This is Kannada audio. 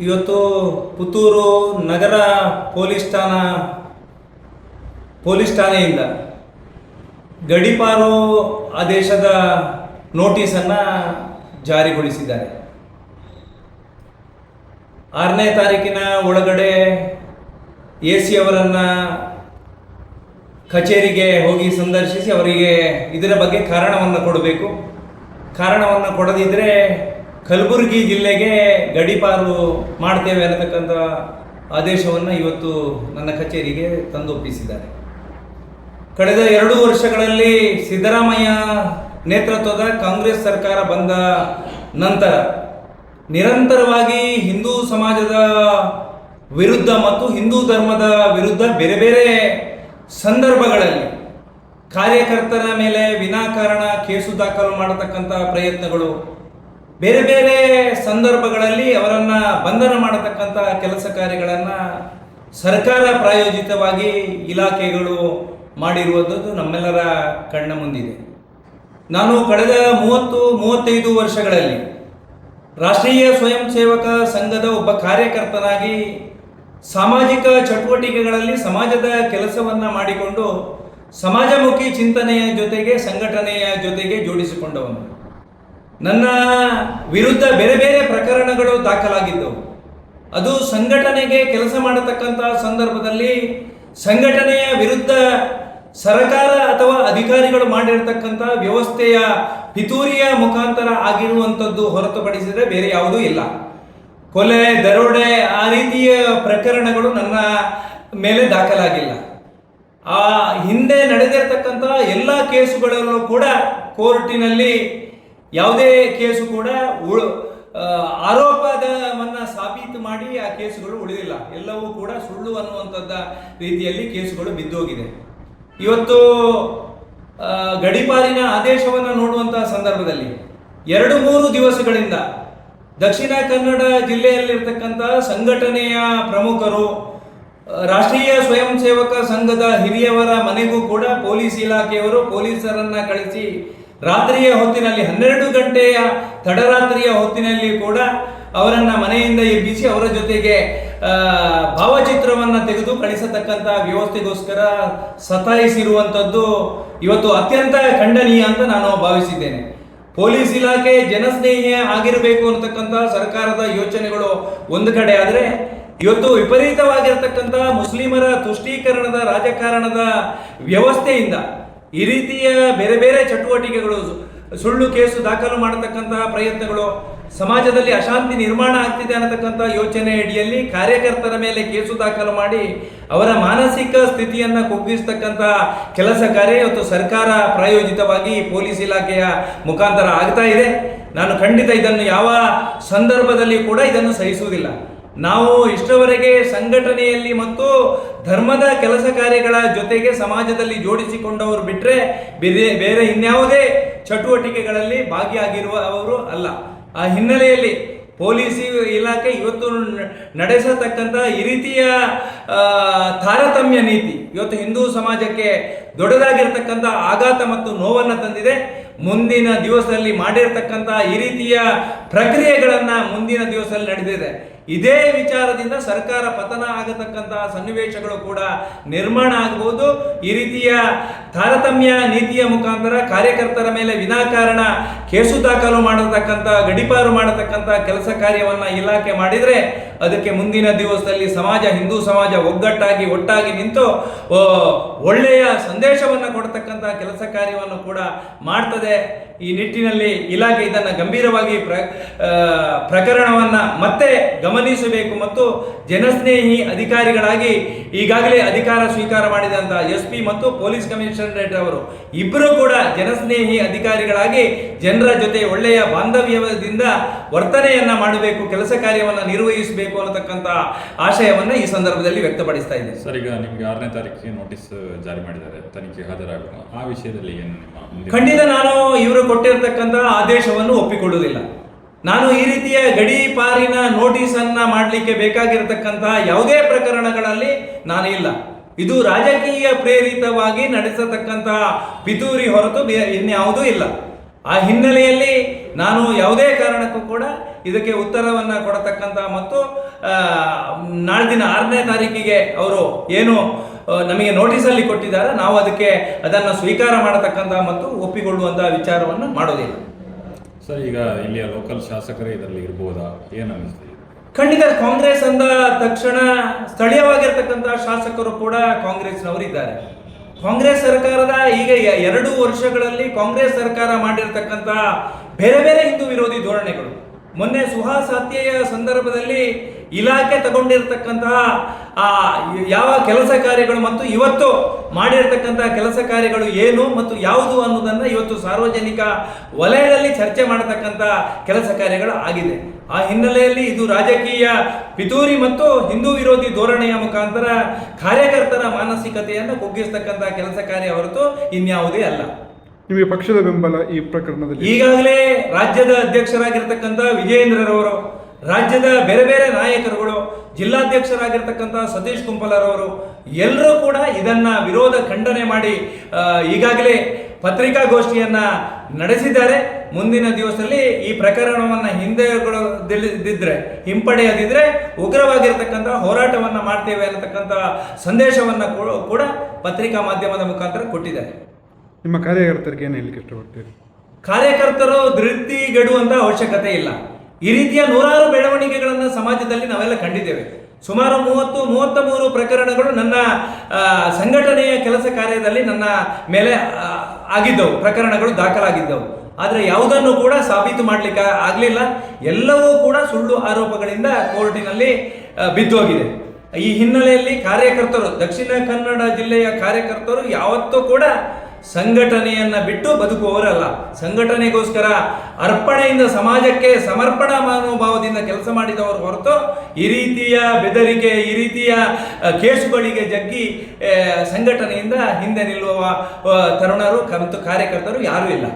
ಇವತ್ತು ಪುತ್ತೂರು ನಗರ ಪೊಲೀಸ್ ಠಾಣಾ, ಪೊಲೀಸ್ ಠಾಣೆಯಿಂದ ಗಡಿಪಾರು ಆದೇಶದ ನೋಟಿಸನ್ನು ಜಾರಿಗೊಳಿಸಿದ್ದಾರೆ. ಆರನೇ ತಾರೀಕಿನ ಒಳಗಡೆ ಎ ಸಿ ಅವರನ್ನು ಕಚೇರಿಗೆ ಹೋಗಿ ಸಂದರ್ಶಿಸಿ ಅವರಿಗೆ ಇದರ ಬಗ್ಗೆ ಕಾರಣವನ್ನು ಕೊಡಬೇಕು. ಕಾರಣವನ್ನು ಕೊಡದಿದ್ದರೆ ಕಲಬುರಗಿ ಜಿಲ್ಲೆಗೆ ಗಡಿಪಾರು ಮಾಡ್ತೇವೆ ಅನ್ನತಕ್ಕಂಥ ಆದೇಶವನ್ನು ಇವತ್ತು ನನ್ನ ಕಚೇರಿಗೆ ತಂದೊಪ್ಪಿಸಿದ್ದಾರೆ. ಕಳೆದ ಎರಡು ವರ್ಷಗಳಲ್ಲಿ ಸಿದ್ದರಾಮಯ್ಯ ನೇತೃತ್ವದ ಕಾಂಗ್ರೆಸ್ ಸರ್ಕಾರ ಬಂದ ನಂತರ ನಿರಂತರವಾಗಿ ಹಿಂದೂ ಸಮಾಜದ ವಿರುದ್ಧ ಮತ್ತು ಹಿಂದೂ ಧರ್ಮದ ವಿರುದ್ಧ ಬೇರೆ ಬೇರೆ ಸಂದರ್ಭಗಳಲ್ಲಿ ಕಾರ್ಯಕರ್ತರ ಮೇಲೆ ವಿನಾಕಾರಣ ಕೇಸು ದಾಖಲು ಮಾಡತಕ್ಕಂಥ ಪ್ರಯತ್ನಗಳು ಬೇರೆ ಬೇರೆ ಸಂದರ್ಭಗಳಲ್ಲಿ ಅವರನ್ನು ಬಂಧನ ಮಾಡತಕ್ಕಂಥ ಕೆಲಸ ಕಾರ್ಯಗಳನ್ನು ಸರ್ಕಾರ ಪ್ರಾಯೋಜಿತವಾಗಿ ಇಲಾಖೆಗಳು ಮಾಡಿರುವಂಥದ್ದು ನಮ್ಮೆಲ್ಲರ ಕಣ್ಣ ಮುಂದಿದೆ. ನಾನು ಕಳೆದ ಮೂವತ್ತು, ಮೂವತ್ತೈದು ವರ್ಷಗಳಲ್ಲಿ ರಾಷ್ಟ್ರೀಯ ಸ್ವಯಂ ಸೇವಕ ಸಂಘದ ಒಬ್ಬ ಕಾರ್ಯಕರ್ತನಾಗಿ ಸಾಮಾಜಿಕ ಚಟುವಟಿಕೆಗಳಲ್ಲಿ ಸಮಾಜದ ಕೆಲಸವನ್ನು ಮಾಡಿಕೊಂಡು ಸಮಾಜಮುಖಿ ಚಿಂತನೆಯ ಜೊತೆಗೆ ಸಂಘಟನೆಯ ಜೊತೆಗೆ ಜೋಡಿಸಿಕೊಂಡವನು. ನನ್ನ ವಿರುದ್ಧ ಬೇರೆ ಬೇರೆ ಪ್ರಕರಣಗಳು ದಾಖಲಾಗಿದ್ದವು. ಅದು ಸಂಘಟನೆಗೆ ಕೆಲಸ ಮಾಡತಕ್ಕಂಥ ಸಂದರ್ಭದಲ್ಲಿ ಸಂಘಟನೆಯ ವಿರುದ್ಧ ಸರ್ಕಾರ ಅಥವಾ ಅಧಿಕಾರಿಗಳು ಮಾಡಿರತಕ್ಕಂಥ ವ್ಯವಸ್ಥೆಯ ಪಿತೂರಿಯ ಮುಖಾಂತರ ಆಗಿರುವಂಥದ್ದು ಹೊರತುಪಡಿಸಿದರೆ ಬೇರೆ ಯಾವುದೂ ಇಲ್ಲ. ಕೊಲೆ, ದರೋಡೆ ಆ ರೀತಿಯ ಪ್ರಕರಣಗಳು ನನ್ನ ಮೇಲೆ ದಾಖಲಾಗಿಲ್ಲ. ಆ ಹಿಂದೆ ನಡೆದಿರತಕ್ಕಂಥ ಎಲ್ಲ ಕೇಸುಗಳಲ್ಲೂ ಕೂಡ ಕೋರ್ಟಿನಲ್ಲಿ ಯಾವುದೇ ಕೇಸು ಕೂಡ ಉಳು ಆರೋಪದವನ್ನು ಸಾಬೀತು ಮಾಡಿ ಆ ಕೇಸುಗಳು ಉಳಿದಿಲ್ಲ. ಎಲ್ಲವೂ ಕೂಡ ಸುಳ್ಳು ಅನ್ನುವಂಥದ್ದ ರೀತಿಯಲ್ಲಿ ಕೇಸುಗಳು ಬಿದ್ದೋಗಿದೆ. ಇವತ್ತು ಗಡಿಪಾರಿನ ಆದೇಶವನ್ನು ನೋಡುವಂತಹ ಸಂದರ್ಭದಲ್ಲಿ ಎರಡು ಮೂರು ದಿವಸಗಳಿಂದ ದಕ್ಷಿಣ ಕನ್ನಡ ಜಿಲ್ಲೆಯಲ್ಲಿರ್ತಕ್ಕಂಥ ಸಂಘಟನೆಯ ಪ್ರಮುಖರು ರಾಷ್ಟ್ರೀಯ ಸ್ವಯಂ ಸೇವಕ ಸಂಘದ ಹಿರಿಯವರ ಮನೆಗೂ ಕೂಡ ಪೊಲೀಸ್ ಇಲಾಖೆಯವರು ಪೊಲೀಸರನ್ನ ಕಳಿಸಿ ರಾತ್ರಿಯ ಹೊತ್ತಿನಲ್ಲಿ ಹನ್ನೆರಡು ಗಂಟೆಯ ತಡರಾತ್ರಿಯ ಹೊತ್ತಿನಲ್ಲಿ ಕೂಡ ಅವರನ್ನ ಮನೆಯಿಂದ ಎಬ್ಬಿಸಿ ಅವರ ಜೊತೆಗೆ ಭಾವಚಿತ್ರವನ್ನು ತೆಗೆದು ಕಳಿಸತಕ್ಕಂಥ ವ್ಯವಸ್ಥೆಗೋಸ್ಕರ ಸತಾಯಿಸಿರುವಂಥದ್ದು ಇವತ್ತು ಅತ್ಯಂತ ಖಂಡನೀಯ ಅಂತ ನಾನು ಭಾವಿಸಿದ್ದೇನೆ. ಪೊಲೀಸ್ ಇಲಾಖೆ ಜನಸ್ನೇಹಿ ಆಗಿರಬೇಕು ಅಂತಕ್ಕಂಥ ಸರ್ಕಾರದ ಯೋಚನೆಗಳು ಒಂದು ಕಡೆ ಆದರೆ, ಇವತ್ತು ವಿಪರೀತವಾಗಿರ್ತಕ್ಕಂಥ ಮುಸ್ಲಿಮರ ತುಷ್ಟೀಕರಣದ ರಾಜಕಾರಣದ ವ್ಯವಸ್ಥೆಯಿಂದ ಈ ರೀತಿಯ ಬೇರೆ ಬೇರೆ ಚಟುವಟಿಕೆಗಳು, ಸುಳ್ಳು ಕೇಸು ದಾಖಲು ಮಾಡತಕ್ಕಂತಹ ಪ್ರಯತ್ನಗಳು ಸಮಾಜದಲ್ಲಿ ಅಶಾಂತಿ ನಿರ್ಮಾಣ ಆಗ್ತಿದೆ ಅನ್ನತಕ್ಕಂಥ ಯೋಚನೆ ಅಡಿಯಲ್ಲಿ ಕಾರ್ಯಕರ್ತರ ಮೇಲೆ ಕೇಸು ದಾಖಲು ಮಾಡಿ ಅವರ ಮಾನಸಿಕ ಸ್ಥಿತಿಯನ್ನು ಕುಗ್ಗಿಸ್ತಕ್ಕಂತಹ ಕೆಲಸ ಕಾರ್ಯ ಇವತ್ತು ಸರ್ಕಾರ ಪ್ರಾಯೋಜಿತವಾಗಿ ಪೊಲೀಸ್ ಇಲಾಖೆಯ ಮುಖಾಂತರ ಆಗ್ತಾ ಇದೆ. ನಾನು ಖಂಡಿತ ಇದನ್ನು ಯಾವ ಸಂದರ್ಭದಲ್ಲಿ ಕೂಡ ಇದನ್ನು ಸಹಿಸುವುದಿಲ್ಲ. ನಾವು ಇಷ್ಟವರೆಗೆ ಸಂಘಟನೆಯಲ್ಲಿ ಮತ್ತು ಧರ್ಮದ ಕೆಲಸ ಕಾರ್ಯಗಳ ಜೊತೆಗೆ ಸಮಾಜದಲ್ಲಿ ಜೋಡಿಸಿಕೊಂಡವರು ಬಿಟ್ಟರೆ ಬೇರೆ ಬೇರೆ ಇನ್ಯಾವುದೇ ಚಟುವಟಿಕೆಗಳಲ್ಲಿ ಭಾಗಿಯಾಗಿರುವವರು ಅಲ್ಲ. ಆ ಹಿನ್ನೆಲೆಯಲ್ಲಿ ಪೊಲೀಸ್ ಇಲಾಖೆ ಇವತ್ತು ನಡೆಸತಕ್ಕಂಥ ಈ ರೀತಿಯ ತಾರತಮ್ಯ ನೀತಿ ಇವತ್ತು ಹಿಂದೂ ಸಮಾಜಕ್ಕೆ ದೊಡ್ಡದಾಗಿರ್ತಕ್ಕಂಥ ಆಘಾತ ಮತ್ತು ನೋವನ್ನು ತಂದಿದೆ. ಮುಂದಿನ ದಿವಸದಲ್ಲಿ ಮಾಡಿರ್ತಕ್ಕಂಥ ಈ ರೀತಿಯ ಪ್ರಕ್ರಿಯೆಗಳನ್ನು ಮುಂದಿನ ದಿವಸದಲ್ಲಿ ನಡೆದಿದೆ. ಇದೇ ವಿಚಾರದಿಂದ ಸರ್ಕಾರ ಪತನ ಆಗತಕ್ಕಂತಹ ಸನ್ನಿವೇಶಗಳು ಕೂಡ ನಿರ್ಮಾಣ ಆಗಬಹುದು ಈ ರೀತಿಯ ತಾರತಮ್ಯ ನೀತಿಯ ಮುಖಾಂತರ ಕಾರ್ಯಕರ್ತರ ಮೇಲೆ ವಿನಾಕಾರಣ ಕೇಸು ದಾಖಲು ಮಾಡತಕ್ಕಂಥ ಗಡಿಪಾರು ಮಾಡತಕ್ಕಂಥ ಕೆಲಸ ಕಾರ್ಯವನ್ನ ಇಲಾಖೆ ಮಾಡಿದರೆ ಅದಕ್ಕೆ ಮುಂದಿನ ದಿವಸದಲ್ಲಿ ಸಮಾಜ, ಹಿಂದೂ ಸಮಾಜ ಒಗ್ಗಟ್ಟಾಗಿ, ಒಟ್ಟಾಗಿ ನಿಂತು ಒಳ್ಳೆಯ ಸಂದೇಶವನ್ನು ಕೊಡತಕ್ಕಂಥ ಕೆಲಸ ಕಾರ್ಯವನ್ನು ಕೂಡ ಮಾಡ್ತದೆ. ಈ ನಿಟ್ಟಿನಲ್ಲಿ ಇಲಾಖೆ ಇದನ್ನು ಗಂಭೀರವಾಗಿ ಪ್ರ ಪ್ರಕರಣವನ್ನು ಮತ್ತೆ ಗಮನಿಸಬೇಕು ಮತ್ತು ಜನಸ್ನೇಹಿ ಅಧಿಕಾರಿಗಳಾಗಿ ಈಗಾಗಲೇ ಅಧಿಕಾರ ಸ್ವೀಕಾರ ಮಾಡಿದಂಥ ಎಸ್ ಪಿ ಮತ್ತು ಪೊಲೀಸ್ ಕಮಿಷನರೇಟ್ ಅವರು ಇಬ್ಬರು ಕೂಡ ಜನಸ್ನೇಹಿ ಅಧಿಕಾರಿಗಳಾಗಿ ಜನರ ಜೊತೆ ಒಳ್ಳೆಯ ಬಾಂಧವ್ಯದಿಂದ ವರ್ತನೆಯನ್ನ ಮಾಡಬೇಕು, ಕೆಲಸ ಕಾರ್ಯವನ್ನು ನಿರ್ವಹಿಸಬೇಕು. ಅನ್ನತಕ್ಕಂಥ ಆಶಯವನ್ನು ಈ ಸಂದರ್ಭದಲ್ಲಿ ವ್ಯಕ್ತಪಡಿಸ್ತಾ ಇದ್ದೇನೆ. ಸರ್ ಈಗ ನಿಮ್ಗೆ ಆರನೇ ತಾರೀಕಿಗೆ ನೋಟಿಸ್ ಜಾರಿ ಮಾಡಿದ್ದಾರೆ. ತನಿಖೆ ಹಾಜರಾಗುವ ಆ ವಿಷಯದಲ್ಲಿ ಏನು ನಿಮ್ಮ ಖಂಡಿತ ನಾನು ಇವರು ಕೊಟ್ಟಿರತಕ್ಕಂಥ ಆದೇಶವನ್ನು ಒಪ್ಪಿಕೊಳ್ಳುವುದಿಲ್ಲ. ನಾನು ಈ ರೀತಿಯ ಗಡಿ ಪಾರಿನ ನೋಟಿಸ್ ಅನ್ನ ಮಾಡಲಿಕ್ಕೆ ಬೇಕಾಗಿರತಕ್ಕಂತಹ ಯಾವುದೇ ಪ್ರಕರಣಗಳಲ್ಲಿ ನಾನು ಇಲ್ಲ. ಇದು ರಾಜಕೀಯ ಪ್ರೇರಿತವಾಗಿ ನಡೆಸತಕ್ಕಂತಹ ಪಿತೂರಿ ಹೊರತು ಇನ್ಯಾವುದೂ ಇಲ್ಲ. ಆ ಹಿನ್ನೆಲೆಯಲ್ಲಿ ನಾನು ಯಾವುದೇ ಕಾರಣಕ್ಕೂ ಕೂಡ ಇದಕ್ಕೆ ಉತ್ತರವನ್ನು ಕೊಡತಕ್ಕಂಥ ಮತ್ತು ನಾಳ್ದಿನ ಆರನೇ ತಾರೀಕಿಗೆ ಅವರು ಏನು ನಮಗೆ ನೋಟಿಸಲ್ಲಿ ಕೊಟ್ಟಿದ್ದಾರೆ ನಾವು ಅದಕ್ಕೆ ಅದನ್ನು ಸ್ವೀಕಾರ ಮಾಡತಕ್ಕಂಥ ಮತ್ತು ಒಪ್ಪಿಕೊಳ್ಳುವಂಥ ವಿಚಾರವನ್ನು ಮಾಡೋದಿಲ್ಲ. ಸರ್ ಈಗ ಇಲ್ಲಿಯ ಲೋಕಲ್ ಶಾಸಕರೇ ಇದರಲ್ಲಿ ಇರ್ಬೋದಾ? ಏನು ಖಂಡಿತ ಕಾಂಗ್ರೆಸ್ ಅಂದ ತಕ್ಷಣ ಸ್ಥಳೀಯವಾಗಿರ್ತಕ್ಕಂಥ ಶಾಸಕರು ಕೂಡ ಕಾಂಗ್ರೆಸ್ನವರಿದ್ದಾರೆ ಕಾಂಗ್ರೆಸ್ ಸರ್ಕಾರದ ಈಗ ಎರಡು ವರ್ಷಗಳಲ್ಲಿ ಕಾಂಗ್ರೆಸ್ ಸರ್ಕಾರ ಮಾಡಿರ್ತಕ್ಕಂತಹ ಬೇರೆ ಬೇರೆ ಹಿಂದೂ ವಿರೋಧಿ ಧೋರಣೆಗಳು. ಮೊನ್ನೆ ಸುಹಾಸಾತ್ಯೆಯ ಸಂದರ್ಭದಲ್ಲಿ ಇಲಾಖೆ ತಗೊಂಡಿರ್ತಕ್ಕಂತಹ ಆ ಯಾವ ಕೆಲಸ ಕಾರ್ಯಗಳು ಮತ್ತು ಇವತ್ತು ಮಾಡಿರ್ತಕ್ಕಂತಹ ಕೆಲಸ ಕಾರ್ಯಗಳು ಏನು ಮತ್ತು ಯಾವುದು ಅನ್ನೋದನ್ನು ಇವತ್ತು ಸಾರ್ವಜನಿಕ ವಲಯದಲ್ಲಿ ಚರ್ಚೆ ಮಾಡತಕ್ಕಂಥ ಕೆಲಸ ಕಾರ್ಯಗಳು ಆಗಿದೆ. ಆ ಹಿನ್ನೆಲೆಯಲ್ಲಿ ಇದು ರಾಜಕೀಯ ಪಿತೂರಿ ಮತ್ತು ಹಿಂದೂ ವಿರೋಧಿ ಧೋರಣೆಯ ಮುಖಾಂತರ ಕಾರ್ಯಕರ್ತರ ಮಾನಸಿಕತೆಯನ್ನು ಕುಗ್ಗಿಸ್ತಕ್ಕಂತಹ ಕೆಲಸ ಕಾರ್ಯ ಹೊರತು ಇನ್ಯಾವುದೇ ಅಲ್ಲ. ನಿಮಗೆ ಪಕ್ಷದ ಬೆಂಬಲ ಈ ಪ್ರಕರಣದಲ್ಲಿ? ಈಗಾಗಲೇ ರಾಜ್ಯದ ಅಧ್ಯಕ್ಷರಾಗಿರ್ತಕ್ಕಂಥ ವಿಜಯೇಂದ್ರರವರು ರಾಜ್ಯದ ಬೇರೆ ಬೇರೆ ನಾಯಕರುಗಳು ಜಿಲ್ಲಾಧ್ಯಕ್ಷರಾಗಿರ್ತಕ್ಕಂಥ ಸತೀಶ್ ಕುಂಪಲರವರು ಎಲ್ಲರೂ ಕೂಡ ಇದನ್ನ ವಿರೋಧ ಖಂಡನೆ ಮಾಡಿ ಈಗಾಗಲೇ ಪತ್ರಿಕಾಗೋಷ್ಠಿಯನ್ನ ನಡೆಸಿದ್ದಾರೆ. ಮುಂದಿನ ದಿವಸದಲ್ಲಿ ಈ ಪ್ರಕರಣವನ್ನ ಹಿಂದೆಗೊಳ್ಳದಿದ್ರೆ ಹಿಂಪಡೆಯದಿದ್ರೆ ಉಗ್ರವಾಗಿರ್ತಕ್ಕಂಥ ಹೋರಾಟವನ್ನ ಮಾಡ್ತೇವೆ ಅನ್ನತಕ್ಕಂಥ ಸಂದೇಶವನ್ನು ಕೂಡ ಪತ್ರಿಕಾ ಮಾಧ್ಯಮದ ಮುಖಾಂತರ ಕೊಟ್ಟಿದ್ದಾರೆ. ನಿಮ್ಮ ಕಾರ್ಯಕರ್ತರಿಗೆ ಏನು ಹೇಳಲಿಕ್ಕೆ ಇಷ್ಟಪಡ್ತೀರಿ? ಕಾರ್ಯಕರ್ತರು ಧೃತಿಗೆಡುವಂತ ಅವಶ್ಯಕತೆ ಇಲ್ಲ. ಈ ರೀತಿಯ ನೂರಾರು ಬೆಳವಣಿಗೆಗಳನ್ನು ಸಮಾಜದಲ್ಲಿ ನಾವೆಲ್ಲ ಕಂಡಿದ್ದೇವೆ. ಸುಮಾರು ಮೂವತ್ತು ಮೂವತ್ತ ಮೂರು ಪ್ರಕರಣಗಳು ನನ್ನ ಸಂಘಟನೆಯ ಕೆಲಸ ಕಾರ್ಯದಲ್ಲಿ ನನ್ನ ಮೇಲೆ ಆಗಿದ್ದವು. ಪ್ರಕರಣಗಳು ದಾಖಲಾಗಿದ್ದವು. ಆದರೆ ಯಾವುದನ್ನು ಕೂಡ ಸಾಬೀತು ಮಾಡಲಿಕ್ಕೆ ಆಗಲಿಲ್ಲ. ಎಲ್ಲವೂ ಕೂಡ ಸುಳ್ಳು ಆರೋಪಗಳಿಂದ ಕೋರ್ಟಿನಲ್ಲಿ ಬಿದ್ದೋಗಿದೆ. ಈ ಹಿನ್ನೆಲೆಯಲ್ಲಿ ಕಾರ್ಯಕರ್ತರು, ದಕ್ಷಿಣ ಕನ್ನಡ ಜಿಲ್ಲೆಯ ಕಾರ್ಯಕರ್ತರು ಯಾವತ್ತೂ ಕೂಡ ಸಂಘಟನೆಯನ್ನ ಬಿಟ್ಟು ಬದುಕುವವರಲ್ಲ. ಸಂಘಟನೆಗೋಸ್ಕರ ಅರ್ಪಣೆಯಿಂದ ಸಮಾಜಕ್ಕೆ ಸಮರ್ಪಣಾ ಮನೋಭಾವದಿಂದ ಕೆಲಸ ಮಾಡಿದವರು ಹೊರತು ಈ ರೀತಿಯ ಬೆದರಿಕೆ, ಈ ರೀತಿಯ ಕೇಸುಗಳಿಗೆ ಜಗ್ಗಿ ಸಂಘಟನೆಯಿಂದ ಹಿಂದೆ ನಿಲ್ಲುವ ತರುಣರು ಮತ್ತು ಕಾರ್ಯಕರ್ತರು ಯಾರೂ ಇಲ್ಲ.